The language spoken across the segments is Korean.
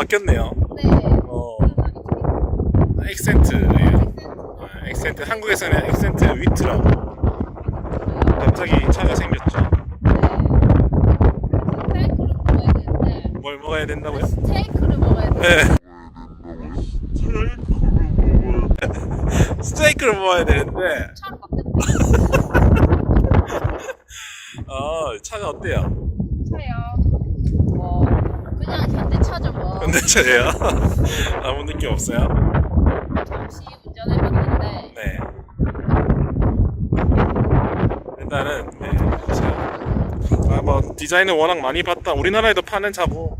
바뀌었네요. 네. 어 엑센트예요. 어, 엑센트 한국에서는 엑센트 위트라고 갑자기 차가 생겼죠. 스테이크를 먹어야 되는데 뭘 먹어야 된다고요? 스테이크를 먹어야 돼. 네. 스테이크를 먹어야 되는데 차로 바뀌었네. 어 차가 어때요? 뭐 그냥 뭐. 근데 차예요? 아무 느낌 없어요? 잠시 운전해봤는데 네. 일단은 네, 차. 아, 뭐 디자인은 워낙 많이 봤다. 우리나라에도 파는 차고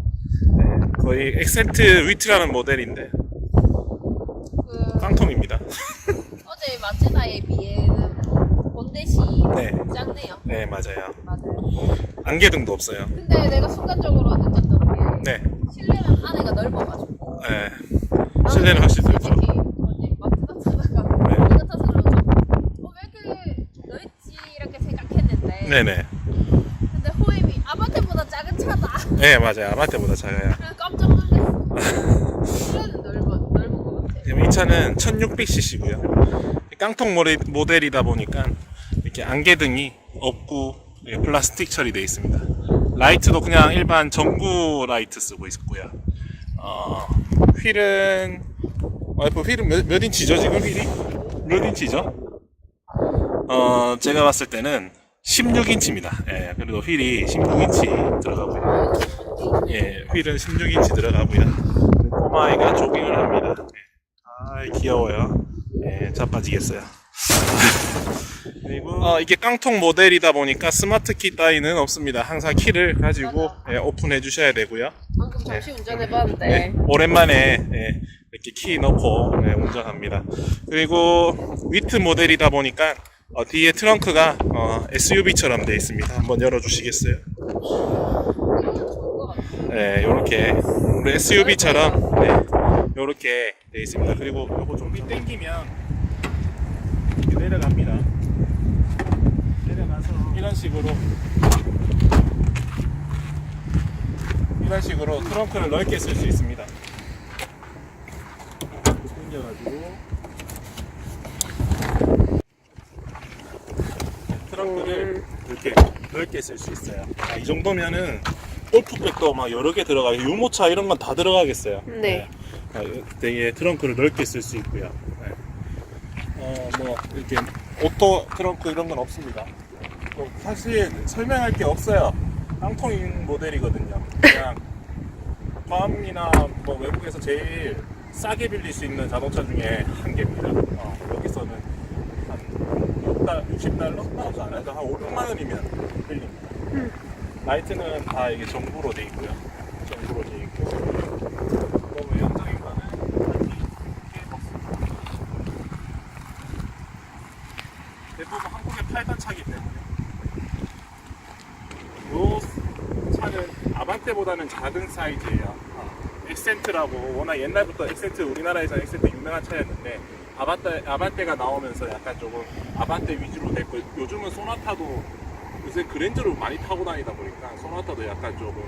네, 거의 엑센트 위트라는 모델인데 그 깡통입니다. 어제 마체다에 비해는 본대시 네. 작네요. 네 맞아요. 맞아요. 안개등도 없어요. 근데 내가 순간적으로 느꼈던 게 네. 실내는 안에가 넓어가지고 네. 실내는 확실히 넓죠. 네. 이거 타서 어왜 이렇게 넓지 이렇게 생각했는데 네네. 근데 호임이 아바떼보다 작은 차다 네 맞아요. 아마테보다 작아요. 그래서 깜짝 놀랐어 실내는 넓어 넓은 것 같아 지금 이 차는 1600cc고요. 깡통 모델, 모델이다 보니까 이렇게 안개등이 없고 예, 플라스틱 처리되어 있습니다. 라이트도 그냥 일반 전구 라이트 쓰고 있고요. 어, 휠은 와이프 휠은 몇, 몇 인치죠 지금 휠이? 몇 인치죠? 어 제가 봤을 때는 16인치입니다. 예, 그리고 휠이 16인치 들어가고요. 예, 휠은 16인치 들어가고요. 꼬마아이가 조깅을 합니다. 예. 아 귀여워요. 예, 자빠지겠어요. 그리고 어, 이게 깡통 모델이다 보니까 스마트 키 따위는 없습니다. 항상 키를 가지고 예, 오픈해 주셔야 되고요. 방금 잠시 운전해봤는데 네, 오랜만에 예, 이렇게 키 넣고 예, 운전합니다. 그리고 위트 모델이다 보니까 어, 뒤에 트렁크가 어, SUV처럼 되어 있습니다. 한번 열어주시겠어요? 네, 요렇게 우리 SUV처럼 네, 요렇게 되어 있습니다. 그리고 요거 좀비 당기면 이렇게 내려갑니다. 내려가서 이런 식으로 이런 식으로 트렁크를 넓게 쓸 수 있습니다. 당겨가지고 트렁크를 이렇게 넓게 쓸 수 있어요. 아, 이 정도면은 골프백도 막 여러 개 들어가요. 유모차 이런 건 다 들어가겠어요. 네. 아, 되게 트렁크를 넓게 쓸 수 있고요. 네. 어, 뭐 이렇게 오토 트렁크 이런 건 없습니다. 또 사실 설명할 게 없어요. 깡통인 모델이거든요. 그냥 괌이나 뭐 외국에서 제일 싸게 빌릴 수 있는 자동차 중에 한 개입니다. 어, 여기서는 한 6달, 60달러? 나오지 않아요? 한 5, 6만 원이면 빌립니다. 라이트는 다 이게 정부로 돼 있고요. 정부로 돼 있고. 뭐 외형적인 거는 이렇게 없습니다. 대부분 한국에 팔던 차기 때문에. 요 차는 아반떼보다는 작은 사이즈예요. 어, 엑센트라고 워낙 옛날부터 엑센트 우리나라에서 엑센트 유명한 차였는데 아반떼 아반떼가 나오면서 약간 조금 아반떼 위주로 됐고 요즘은 소나타도 요새 그랜저를 많이 타고 다니다 보니까 소나타도 약간 조금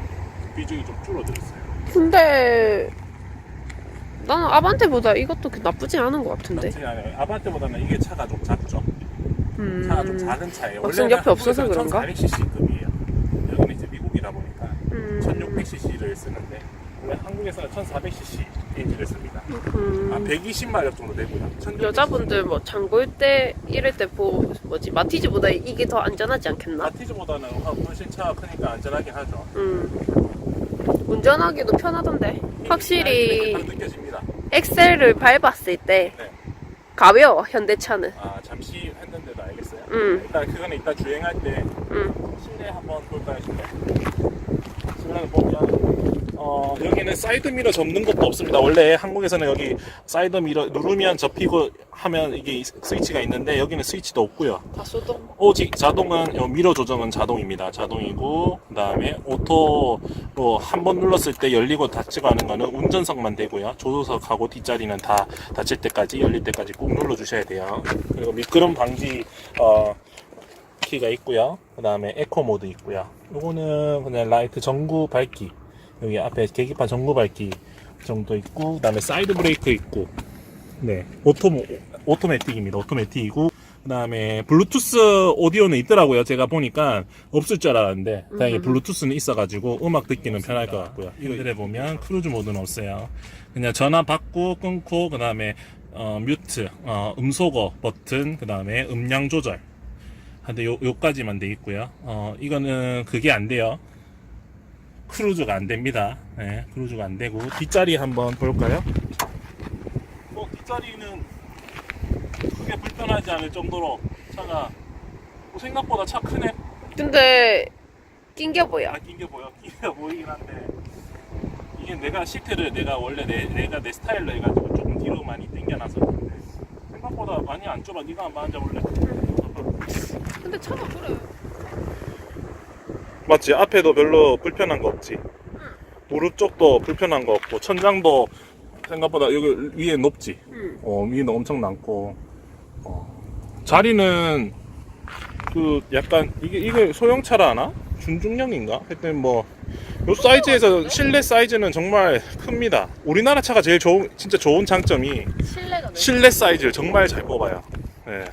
비중이 좀 줄어들었어요. 근데 나는 아반떼보다 이것도 그 나쁘지 않은 것 같은데. 않아요. 아반떼보다는 이게 차가 좀 작죠. 음. 차가 좀 작은 차예요. 막상 옆에 없어서 그런가? 1400cc급이에요. 여기는 이제 미국이다 보니까 음. 1600cc를 쓰는데 원래 한국에서는 1400cc 엔진을 씁니다. 음. 아 120마력 정도 되고요. 1600cc. 여자분들 뭐 장볼 때 이럴 때 보, 뭐지 마티즈보다 이게 더 안전하지 않겠나? 마티즈보다는 훨씬 차가 크니까 안전하긴 하죠. 음. 운전하기도 편하던데. 확실히. 엑셀을 밟았을 때 네. 가벼워 현대차는. 아 잠시 했는데도 알겠어요. 음. 일단 그거는 이따 주행할 때 음. 실내 한번 볼까요, 실내? 실내를 보면 어, 여기는 사이드 미러 접는 것도 없습니다. 원래 한국에서는 여기 사이드 미러 누르면 접히고 하면 이게 스위치가 있는데 여기는 스위치도 없고요. 다 소동. 오직 자동은 요 미러 조정은 자동입니다. 자동이고 그다음에 오토로 한 번 눌렀을 때 열리고 닫히고 하는 거는 운전석만 되고요. 조수석하고 뒷자리는 다 닫힐 때까지 열릴 때까지 꾹 눌러 주셔야 돼요. 그리고 미끄럼 방지 어, 키가 있고요. 그다음에 에코 모드 있고요. 요거는 그냥 라이트 전구 밝기 여기 앞에 계기판 전구 밝기 정도 있고 그다음에 사이드 브레이크 있고 네 오토 오토매틱입니다. 오토매틱이고 그다음에 블루투스 오디오는 있더라고요. 제가 보니까 없을 줄 알았는데 다행히 음. 블루투스는 있어가지고 음악 듣기는 편할 것 같고요. 이거들에 보면 크루즈 모드는 없어요. 그냥 전화 받고 끊고 그다음에 어, 뮤트, 어, 음소거 버튼, 그다음에 음량 조절. 한데 요 요까지만 돼 있고요. 어, 이거는 그게 안 돼요. 크루즈가 안 됩니다. 네, 크루즈가 안 되고 뒷자리 한번 볼까요? 어, 뒷자리는 크게 불편하지 않을 정도로 차가 어, 생각보다 차 크네. 근데 낑겨 보여. 아, 낀게 보여. 낀게 보이긴 한데 이게 내가 시트를 내가 원래 내, 내가 내 스타일로 해가지고 조금 뒤로 많이 당겨놔서 그런데 생각보다 많이 안 좁아. 네가 한번 앉아볼래? 근데 차가 그래. 맞지? 앞에도 별로 불편한 거 없지. 무릎 쪽도 불편한 거 없고 천장도 생각보다 여기 위에 높지. 응. 어, 위에는 엄청 많고 어, 자리는 그 약간 이게 이게 소형차라 하나? 준중형인가? 하여튼 뭐 요 사이즈에서 실내 사이즈는 정말 큽니다. 우리나라 차가 제일 좋은 진짜 좋은 장점이. 실내 사이즈를 정말 잘 뽑아요. 예.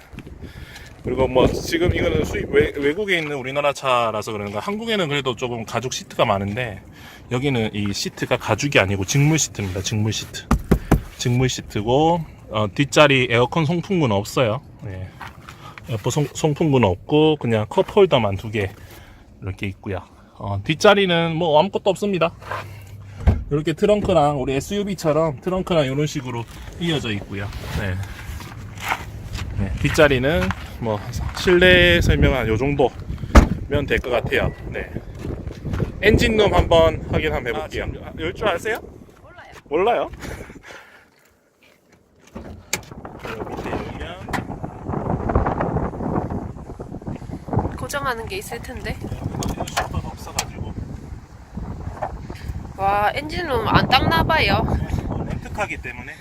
그리고 뭐 지금 이거는 수입 외, 외국에 있는 우리나라 차라서 그런가 한국에는 그래도 조금 가죽 시트가 많은데 여기는 이 시트가 가죽이 아니고 직물 시트입니다. 직물 시트. 직물 시트고 어, 뒷자리 에어컨 송풍구는 없어요. 예. 에어컨 송, 송풍구는 없고 그냥 컵홀더만 두 개 이렇게 있고요. 어, 뒷자리는 뭐 아무것도 없습니다. 이렇게 트렁크랑 우리 SUV처럼 트렁크랑 이런 식으로 이어져 있고요. 네. 네, 뒷자리는 뭐 실내 설명한 요 정도면 될 것 같아요. 네. 엔진룸 한번 확인 한번 해볼게요. 열줄 아세요? 몰라요. 몰라요. 그리고 밑에 열면 고정하는 게 있을 텐데. 와 엔진룸 안 닦나 봐요. 렌트카기 때문에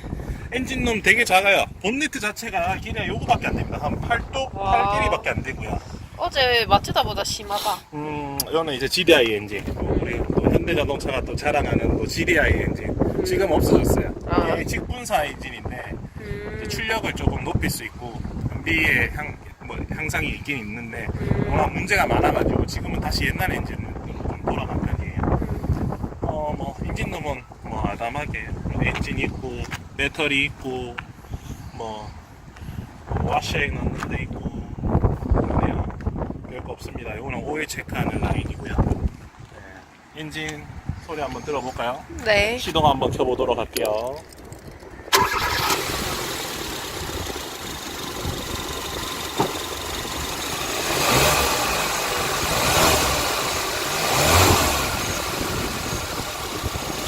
엔진룸 되게 작아요. 본네트 자체가 길이가 요거밖에 안 됩니다. 한 8도, 와. 8 길이밖에 안 되고요. 어제 마트다보다 심하다. 음, 이거는 이제 GDI 엔진. 우리 또 현대자동차가 또 자랑하는 또 GDI 엔진. 지금 없어졌어요. 아. 이게 직분사 엔진인데 음. 이제 출력을 조금 높일 수 있고 연비의 향, 뭐 향상이 있긴 있는데 음. 워낙 문제가 많아가지고 지금은 다시 옛날 엔진으로 좀 돌아간 편이에요. 어, 뭐 엔진룸은 뭐 아담하게 뭐 엔진 있고 배터리 있고 뭐 와셔액 넣는 데 있고 그러네요. 별거 없습니다. 이거는 오일 체크하는 라인이고요. 네. 엔진 소리 한번 들어볼까요? 네. 시동 한번 켜보도록 할게요.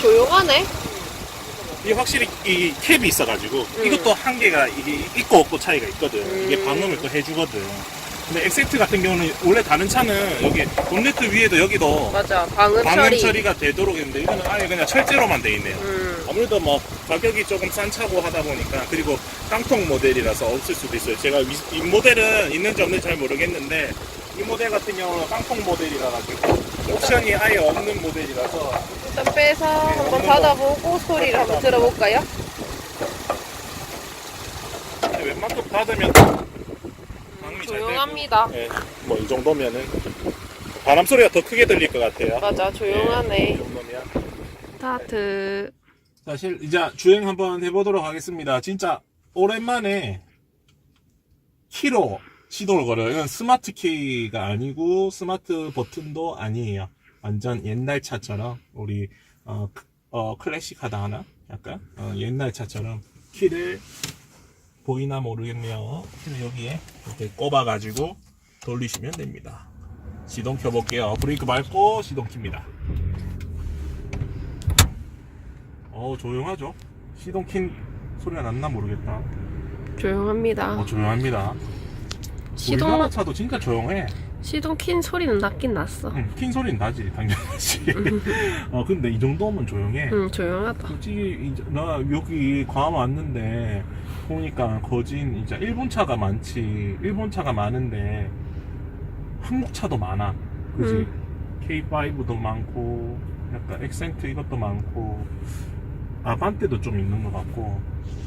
조용하네. 이게 확실히 이 캡이 있어가지고 음. 이것도 한계가 이게 있고 없고 차이가 있거든. 이게 음. 방음을 또 해주거든. 근데 엑센트 같은 경우는 원래 다른 차는 여기 본네트 위에도 여기도 맞아. 방음, 방음 처리. 처리가 되도록 했는데 이거는 아예 그냥 철제로만 돼 있네요. 음. 아무래도 뭐 가격이 조금 싼 차고 하다 보니까 그리고 깡통 모델이라서 없을 수도 있어요. 제가 이, 이 모델은 있는지 없는지 잘 모르겠는데 이 모델 같은 경우는 깡통 모델이라 가지고 옵션이 아예 없는 모델이라서 일단 빼서 한번 없는 받아보고 소리를 한번 들어볼까요? 웬만큼 받으면 방음이 잘 되고 조용합니다. 네, 뭐이 정도면은 바람 소리가 더 크게 들릴 것 같아요. 맞아. 이 조용하네. 정도면. 스타트. 사실 이제 주행 한번 해보도록 하겠습니다. 진짜 오랜만에 키로 시도를 걸어요. 이건 스마트 키가 아니고 스마트 버튼도 아니에요. 완전 옛날 차처럼 우리 어, 크- 어, 클래식하다 하나? 약간 어, 옛날 차처럼 키를 보이나 모르겠네요. 키를 여기에 이렇게 꼽아가지고 돌리시면 됩니다. 시동 켜볼게요. 브레이크 밟고 시동 킵니다. 어 조용하죠. 시동 킨 소리가 났나 모르겠다. 조용합니다. 어 조용합니다. 시동 차도 진짜 조용해. 시동 킨 소리는 났긴 났어. 응, 킨 소리는 나지 당연하지. 어 근데 이 정도면 조용해. 응 조용하다. 솔직히 이제 나 여기 괌 왔는데 보니까 거진 이제 일본 차가 많지. 일본 차가 많은데 한국 차도 많아. 그지? K5도 많고 약간 엑센트 이것도 많고 아반떼도 좀 있는 것 같고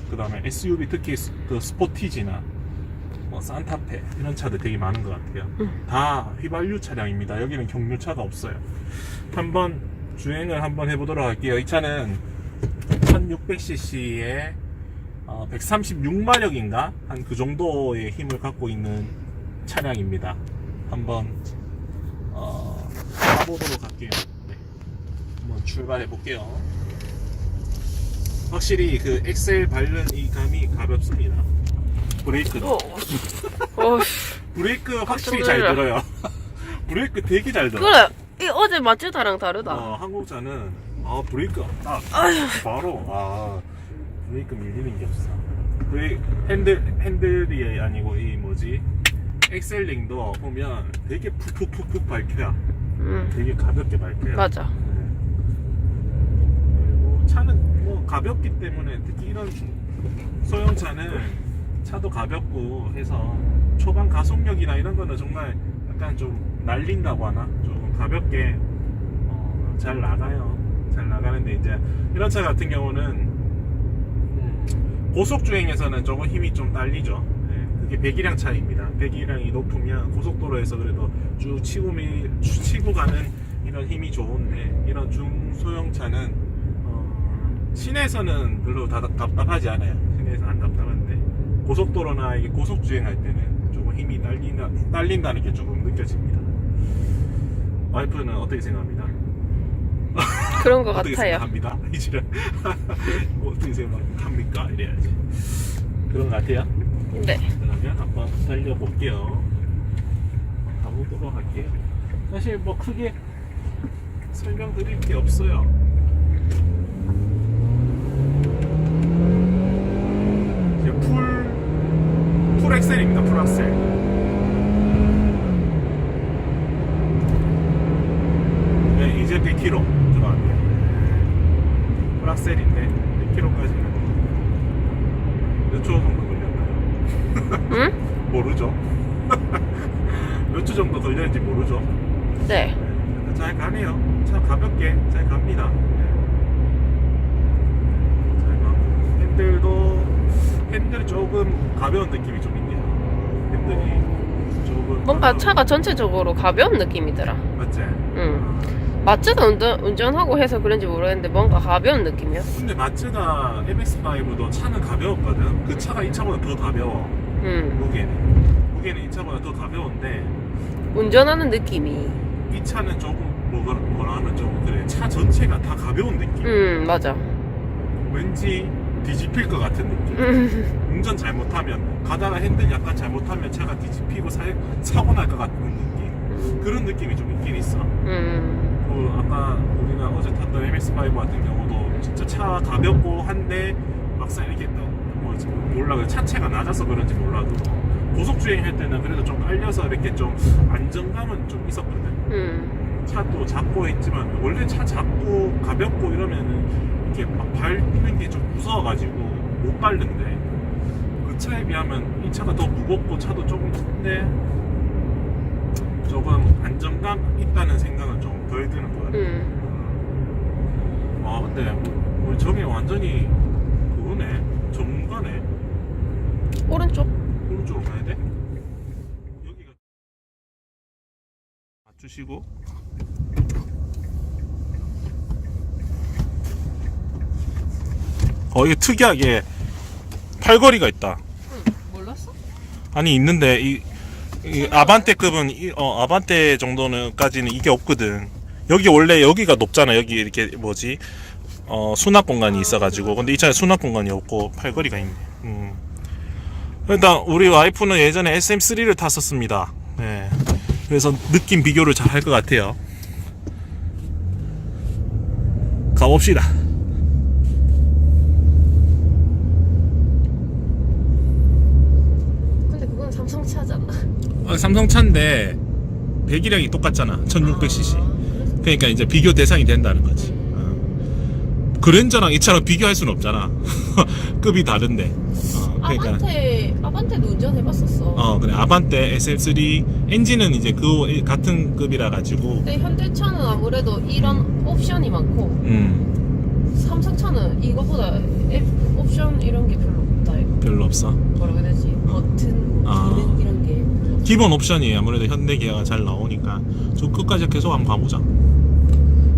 그 다음에 SUV 특히 스- 그 스포티지나 뭐 산타페 이런 차들 되게 많은 것 같아요. 다 휘발유 차량입니다. 여기는 경유차가 없어요. 한번 주행을 한번 해보도록 할게요. 이 차는 1600cc의 136마력인가 한 그 정도의 힘을 갖고 있는 차량입니다. 한번 어, 가보도록 할게요. 네. 한번 출발해 볼게요. 확실히 그 엑셀 밟는 이 감이 가볍습니다. 브레이크도 어. 어. 브레이크 확실히 깜짝 잘 놀라. 들어요. 브레이크 되게 잘 들어. 그래. 이 어제 마츠다랑 다르다. 어, 한국차는 아 브레이크 딱 아휴. 바로 아 브레이크 밀리는 게 없어. 브레이 핸들 핸들이 아니고 이 뭐지 엑셀링도 보면 되게 푹푹푹푹 밟혀야 응 되게 가볍게 밟혀요. 맞아. 그리고 차는 뭐 가볍기 때문에 특히 이런 소형차는 차도 가볍고 해서 초반 가속력이나 이런 거는 정말 약간 좀 날린다고 하나? 좀 가볍게 어, 잘 나가요. 잘 나가는데 이제 이런 차 같은 경우는 음, 고속 주행에서는 조금 힘이 좀 딸리죠. 네, 그게 배기량 차이입니다. 배기량이 높으면 고속도로에서 그래도 쭉 치고 밀, 쭉 치고 가는 이런 힘이 좋은데 이런 중소형 차는 어, 시내에서는 별로 다 답답하지 않아요. 시내에서 안 답답한데 고속도로나 이게 고속 주행할 때는 조금 힘이 딸린다, 딸린다는 게 조금 느껴집니다. 와이프는 어떻게 생각합니다? 그런 것 어떻게 같아요. 생각합니다. 이제 어떻게 생각합니까? 이래야지. 그런 것 같아요. 네. 그러면 한번 달려볼게요. 가보도록 할게요. 사실 뭐 크게 설명드릴 게 없어요. 이제 풀, 풀 엑셀입니다. 풀 엑셀. 네, 이제 100km 들어갑니다. 풀 엑셀인데 100km까지는 몇 초 정도 걸렸나요? 응? 모르죠. 몇 주 정도 걸렸는지 모르죠. 네. 네, 잘 가네요. 참 가볍게 잘 갑니다. 네. 잘 가고 핸들도 핸들이 조금 가벼운 느낌이 좀 있네요. 핸들이 조금 뭔가 가벼운- 차가 전체적으로 가벼운 느낌이더라. 맞지? 응. 마츠다 운전, 운전하고 해서 그런지 모르겠는데 뭔가 가벼운 느낌이야. 근데 마츠다 MX5도 차는 가벼웠거든. 그 차가 이 차보다 더 가벼워. 응. 무게는 무게는 이 차보다 더 가벼운데 운전하는 느낌이. 이 차는 조금 뭐라, 뭐라 하면 좀 그래 차 전체가 다 가벼운 느낌 응, 맞아. 왠지 뒤집힐 것 같은 느낌 응. 운전 잘못하면 가다가 핸들 약간 잘못하면 차가 뒤집히고 사, 사고 날 것 같은 느낌 그런 느낌이 좀 있긴 있어 응. 그 아까 우리가 어제 탔던 MX5 같은 경우도 진짜 차 가볍고 한데 막상 이렇게 또 뭐지 몰라 그 차체가 낮아서 그런지 몰라도 고속 주행할 때는 그래도 좀 깔려서 이렇게 좀 안정감은 좀 있었거든 응. 차도 작고 했지만 원래 차 작고 가볍고 이러면은 이렇게 막 밟는 게 좀 무서워가지고 못 밟는데 그 차에 비하면 이 차가 더 무겁고 차도 조금 큰데 조금 안정감 있다는 생각은 좀 덜 드는 것 같아요. 응. 아 근데 뭐- 우리 정이 완전히 그거네 전문가네. 오른쪽. 오른쪽으로 가야 돼? 여기가 맞추시고. 어 이게 특이하게 팔걸이가 있다. 몰랐어? 아니 있는데 이, 이 아반떼급은 이, 어 아반떼 정도는까지는 이게 없거든. 여기 원래 여기가 높잖아. 여기 이렇게 뭐지? 어 수납 공간이 있어가지고. 근데 이 차에 수납 공간이 없고 팔걸이가 있네. 음. 일단 우리 와이프는 예전에 SM3를 탔었습니다. 네. 그래서 느낌 비교를 잘 할 것 같아요. 가봅시다. 근데 그건 삼성 차잖아. 아, 삼성 차인데 배기량이 똑같잖아. 1600cc. 아, 그러니까 이제 비교 대상이 된다는 거지. 어. 그랜저랑 이 차랑 비교할 수는 없잖아. 급이 다른데. 어, 그러니까 아반떼 아반떼도 운전해봤었어. 어 그래 아반떼 SF3 엔진은 이제 그 같은 급이라 가지고 근데 현대차는 아무래도 이런 옵션이 많고 음 삼성차는 이거보다 앱, 옵션 이런 게 별로 없다 이거. 별로 없어. 뭐라고 해야 되지? 버튼, 아. 기능 이런 게 별로. 기본 옵션이 아무래도 현대 기아가 잘 나오니까 저 끝까지 계속 한번 가보자.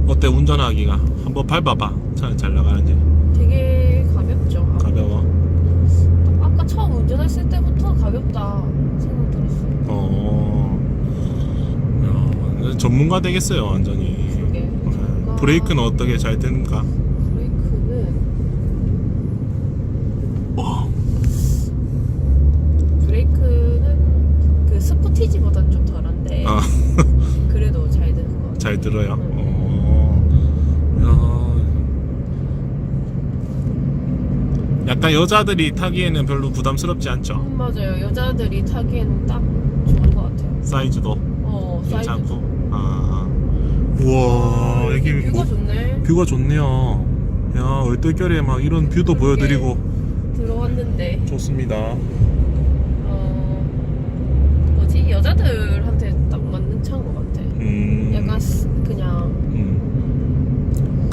어때 운전하기가 한번 밟아봐. 차는 잘 나가는지 되게 가볍죠. 아, 가벼워. 아까 처음 운전 했을 때부터 가볍다 생각 들었어. 어. 야, 전문가 되겠어요 완전히. 그러게. 네. 브레이크는 어떻게 잘 되는가? 브레이크는 어. 브레이크는 그 스포티지보다 좀 덜한데 아, 그래도 잘 되는 것 같아. 잘 들어요. 응. 어. 야. 약간 여자들이 타기에는 별로 부담스럽지 않죠. 음, 맞아요. 여자들이 타기에는 딱 좋은 것 같아요. 사이즈도 어, 사이즈. 괜찮고. 아. 우와, 여기 뷰가 뭐, 좋네. 뷰가 좋네요. 야, 얼떨결에 막 이런 뷰도 그러게. 보여드리고 들어왔는데 좋습니다. 어 뭐지 여자들한테 딱 맞는 차인 것 같아. 음. 약간 스- 그냥 음.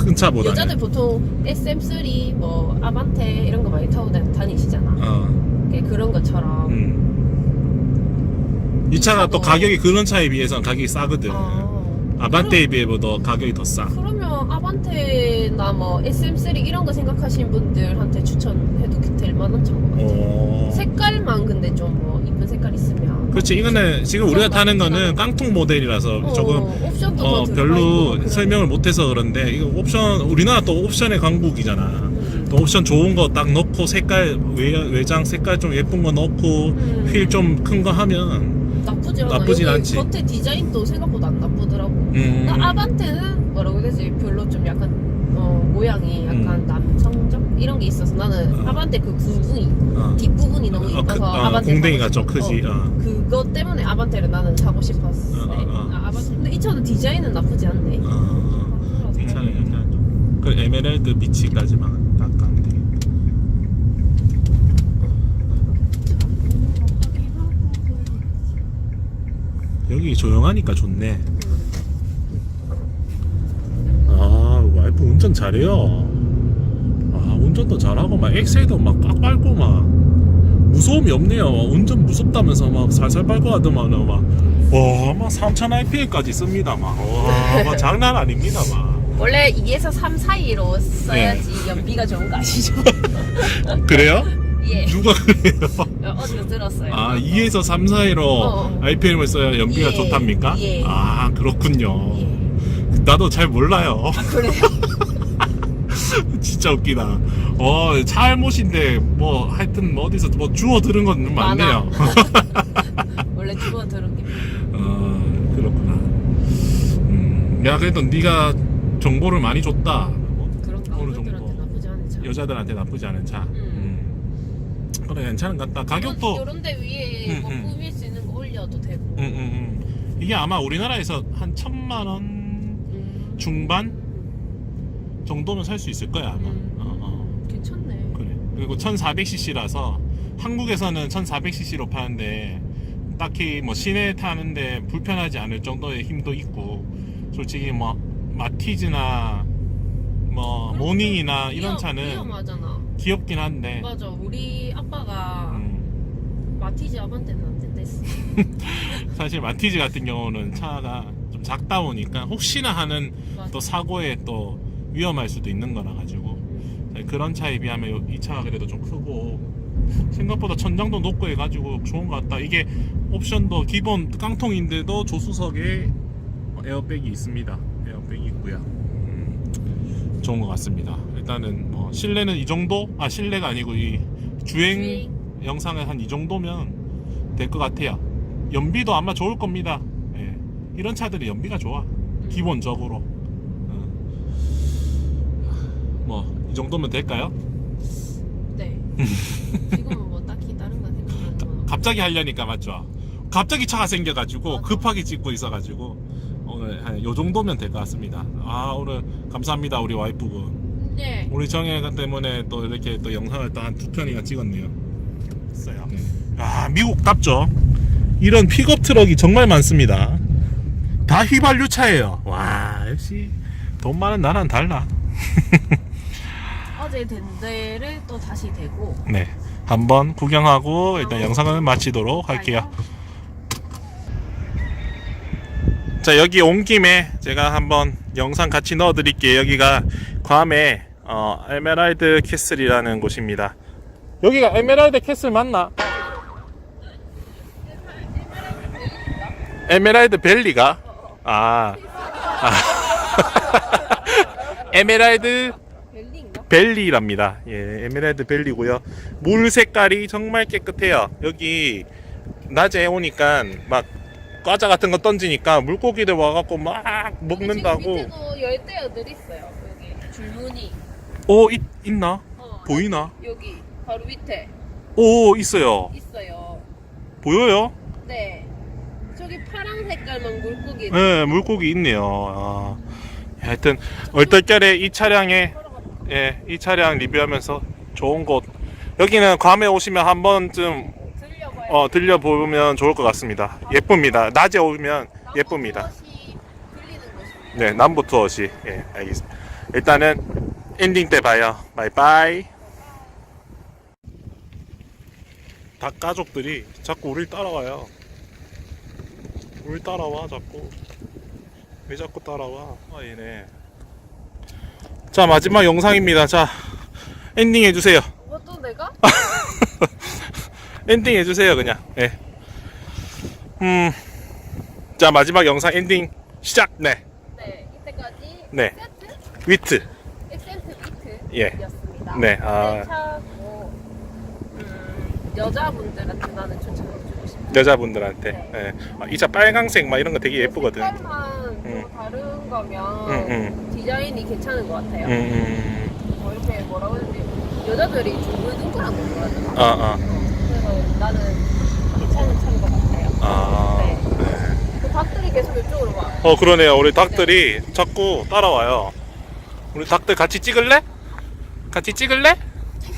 큰 차보다. 여자들 보통 SM3 뭐 아반떼 이런 거 많이 타고 다- 다니시잖아. 어. 예, 그런 것처럼. 음. 이 차가 또 차도- 가격이 그런 차에 비해서는 가격이 싸거든. 아. 아반떼에 비해도 가격이 더 싸. 그러면 아반떼나 뭐 SM3 이런 거 생각하시는 분들한테 추천해도 될 만한 차인 것 같아. 어. 색깔만 근데 좀 뭐 이쁜 색깔 있으면. 그렇지 이거는 지금 우리가 타는 거는 깡통 모델이라서 어, 조금 옵션도 어, 더 들어가 있고 별로 그러면. 설명을 못해서 그런데 이거 옵션 우리나라 또 옵션의 강국이잖아. 음. 또 옵션 좋은 거 딱 넣고 색깔 외, 외장 색깔 좀 예쁜 거 넣고 음. 휠 좀 큰 거 하면 나쁘지 않아. 나쁘진 여기 않지. 겉에 디자인도 생각보다 안 나쁘더라고. 음. 나 아반떼는 뭐라고 해야 되지? 별로 좀 약간 어, 모양이 약간 음. 남성적 이런 게 있어서 나는 어. 아반떼 그 구둥이 어. 뒷부분이 너무 어, 이뻐서 그, 어, 아반떼 공댕이가 사고 좀 싶어. 크지. 어. 어. 그것 때문에 아반떼를 나는 사고 싶었어. 어, 어, 어. 아, 아반떼. 근데 이 차는 디자인은 나쁘지 않네. 어. 이 차는 약간 그 에메랄드 비치까지만 딱 가면 되겠다. 여기 조용하니까 좋네. 아, 와이프 운전 잘해요. 아, 운전도 잘하고, 막, 엑셀도 막 꽉 밟고, 막, 무서움이 없네요. 운전 무섭다면서 막 살살 밟고 하더만, 막, 와, 막 3000rpm까지 씁니다, 막. 와, 막 장난 아닙니다, 막. 원래 2에서 3 사이로 써야지 네. 연비가 좋은 거 아시죠? 그래요? 예. 누가 그래요? 어, 어디서 들었어요. 아, 2에서 3 사이로 어. RPM을 써야 연비가 예, 좋답니까? 예. 아, 그렇군요. 예. 나도 잘 몰라요. 아, 그래요? 진짜 웃기다. 어, 차 알못인데, 뭐, 하여튼, 뭐, 어디서 뭐, 주워 들은 건 좀 많네요. 원래 주워 들은 게. 어, 그렇구나. 음, 야, 그래도 네가 정보를 많이 줬다. 뭐, 그런가? 어느 정도. 나쁘지 않은 차. 여자들한테 나쁘지 않은 차. 음. 그래, 괜찮은 것 같다. 가격도, 요런 데 위에 음, 뭐 음. 꾸밀 수 있는 거 올려도 되고. 음, 음, 음. 이게 아마 우리나라에서 한 천만 원 음. 중반 정도면 살수 있을 거야, 아마. 음. 어, 어. 괜찮네. 그래. 그리고 1400cc라서 한국에서는 1400cc로 파는데 딱히 뭐 시내 타는데 불편하지 않을 정도의 힘도 있고 솔직히 뭐 마티즈나 뭐 모닝이나 이런 위험- 차는 위험하잖아. 귀엽긴 한데 맞아. 우리 아빠가 음, 마티즈 아반떼는 안 된댔어. 사실 마티즈 같은 경우는 차가 좀 작다 보니까 혹시나 하는 맞아. 또 사고에 또 위험할 수도 있는 거라 가지고 음. 그런 차에 비하면 요- 이 차가 그래도 좀 크고 생각보다 천장도 높고 해가지고 좋은 것 같다. 이게 옵션도 기본 깡통인데도 조수석에 에어백이 있습니다. 에어백이 있고요. 음, 좋은 것 같습니다. 일단은 뭐 실내는 이 정도? 아 실내가 아니고 이 주행, 주행. 영상은 한이 정도면 될 것 같아요. 연비도 아마 좋을 겁니다. 예. 이런 차들이 연비가 좋아. 기본적으로. 어. 뭐이 정도면 될까요? 네. 지금은 뭐 딱히 다른 거 생각나는 건 없- 갑자기 하려니까 맞죠? 갑자기 차가 생겨가지고 급하게 찍고 있어가지고 오늘 한 요 정도면 될 것 같습니다. 아 오늘 감사합니다 우리 와이프분. 네. 우리 정혜가 때문에 또 이렇게 또 영상을 또 한 두 편이나 찍었네요. 있어요. 네. 아 미국답죠. 이런 픽업 트럭이 정말 많습니다. 다 휘발유 차예요. 와 역시 돈 많은 나라는 달라. 어제 된 데를 또 다시 대고. 네, 한번 구경하고 일단 영상을 마치도록 할게요. 자 여기 온 김에 제가 한번 영상 같이 넣어 드릴게요. 여기가 괌의 어, 에메랄드 캐슬이라는 곳입니다. 여기가 에메랄드 캐슬 맞나? 에메랄드 밸리가? 아, 아. 에메랄드 벨리랍니다. 예, 에메랄드 벨리고요. 물 색깔이 정말 깨끗해요. 여기 낮에 오니까 막 과자 같은 거 던지니까 물고기들 와갖고 막 먹는다고. 밑에도 열대어들 있어요. 여기 줄무늬. 오 있, 있나? 어, 보이나? 여기 바로 밑에 오 있어요. 있어요. 보여요? 네. 저기 파란 색깔만 물고기. 네, 물고기 있네요. 아, 하여튼 얼떨결에 이 차량에 예, 이 차량 리뷰하면서 좋은 곳. 여기는 괌에 오시면 한 번쯤. 어, 들려보면 좋을 것 같습니다. 예쁩니다. 낮에 오면 예쁩니다. 네, 남부 투어시. 예, 알겠습니다. 일단은 엔딩 때 봐요. 바이바이. 닭 가족들이 자꾸 우리 따라와요. 우리 따라와 자꾸. 왜 자꾸 따라와? 아 얘네. 자 마지막 영상입니다. 자 엔딩 해주세요. 뭐 또 내가? 엔딩 해주세요 그냥. 예. 음. 자 마지막 영상 엔딩 시작. 네. 네. 이때까지 네. 위트. 엑센트 비트. 예. 였습니다. 네, 아. 차고 음, 여자분들한테 나는 추천해주고 싶어요. 여자분들한테 예. 아, 이차 빨강색 막 이런 거 되게 예쁘거든. 음, 색깔만 좀 다른 거면 음, 디자인이 괜찮은 것 같아요. 음, 뭐 이렇게 뭐라고 해야 되지? 여자들이 둥글둥글한 거 좋아하잖아. 아, 아, 그래서 나는 괜찮은 차인 것 같아요. 아. 네. 네. 그 닭들이 계속 이쪽으로 와. 어 그러네요. 우리 닭들이 자꾸 따라와요. 우리 닭들 같이 찍을래? 같이 찍을래?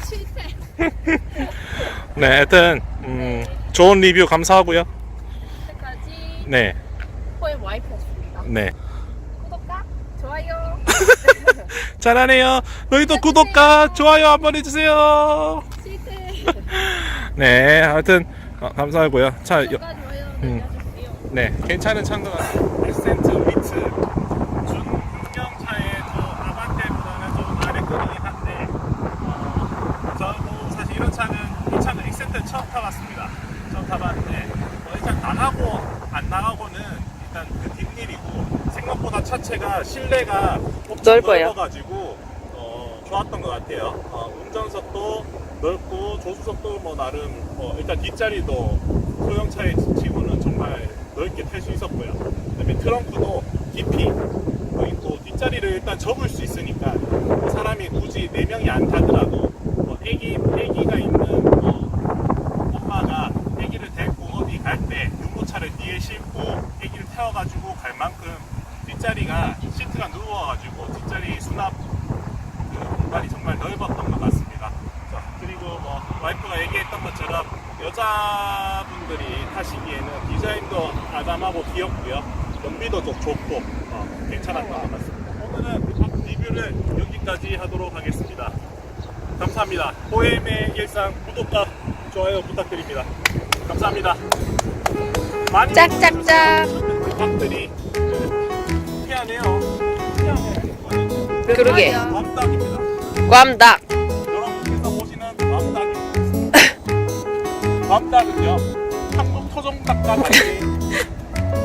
실패. 네, 하여튼 음, 좋은 리뷰 감사하고요. 이때까지 네, 포엠 와이프였습니다. 네. 구독과 좋아요. 잘하네요. 너희도 구독과 좋아요 한번 해주세요. 네, 하여튼 어, 감사하고요. 자, 여, 구독과 좋아요 음. 네, 괜찮은 차인 것 같아요. 에센트 위트 중경차의 저 아반떼보다는 좀 아래급이긴 한데 어, 저도 사실 이런 차는 이 차는 엑센트 처음 타봤습니다. 처음 타봤는데 어, 일단 나가고 안 나가고는 생각보다 차체가 실내가 넓어요. 넓어가지고 어, 좋았던 것 같아요. 어, 운전석도 넓고 조수석도 뭐 나름 어, 일단 뒷자리도 소형차에 치고는 정말 넓게 탈 수 있었고요. 그다음에 트렁크도 깊이 또 뒷자리를 일단 접을 수 있으니까 사람이 굳이 네 명이 안 타더라도 뭐 애기 애기가 있는 어, 엄마가 애기를 데리고 어디 갈 때 유모차를 뒤에 싣고 애기를 태워가지고 갈 만큼 뒷자리가 시트가 누워가지고 뒷자리 수납 그 공간이 정말 넓었던 것 같습니다. 자, 그리고 뭐 와이프가 얘기했던 것처럼 여자분들이 타시기에는 디자인도 아담하고 귀엽고요. 연비도 좀 좋고 어, 괜찮았던 것 같습니다. 오늘은 리뷰를 여기까지 하도록 하겠습니다. 감사합니다. 포엠의 일상 구독과 좋아요 부탁드립니다. 감사합니다. 많이 짝짝짝. 닭들 희한해. 그러게. 꽝닭. 여러분께서 보시는 밤닭입니다. 밤닭은요 한국 토종닭과 달리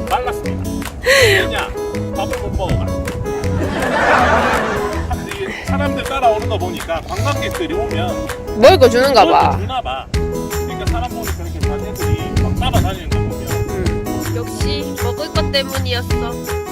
말랐습니다. 왜냐? 밥을 못 먹어가지고. 근데 사람들 따라오는 거 보니까 관광객들이 오면 먹을 주는가 그걸 주나 봐. 그러니까 사람 보니까 이렇게 자네들이 막 따라다니는 거 보면 역시 먹을 것 때문이었어.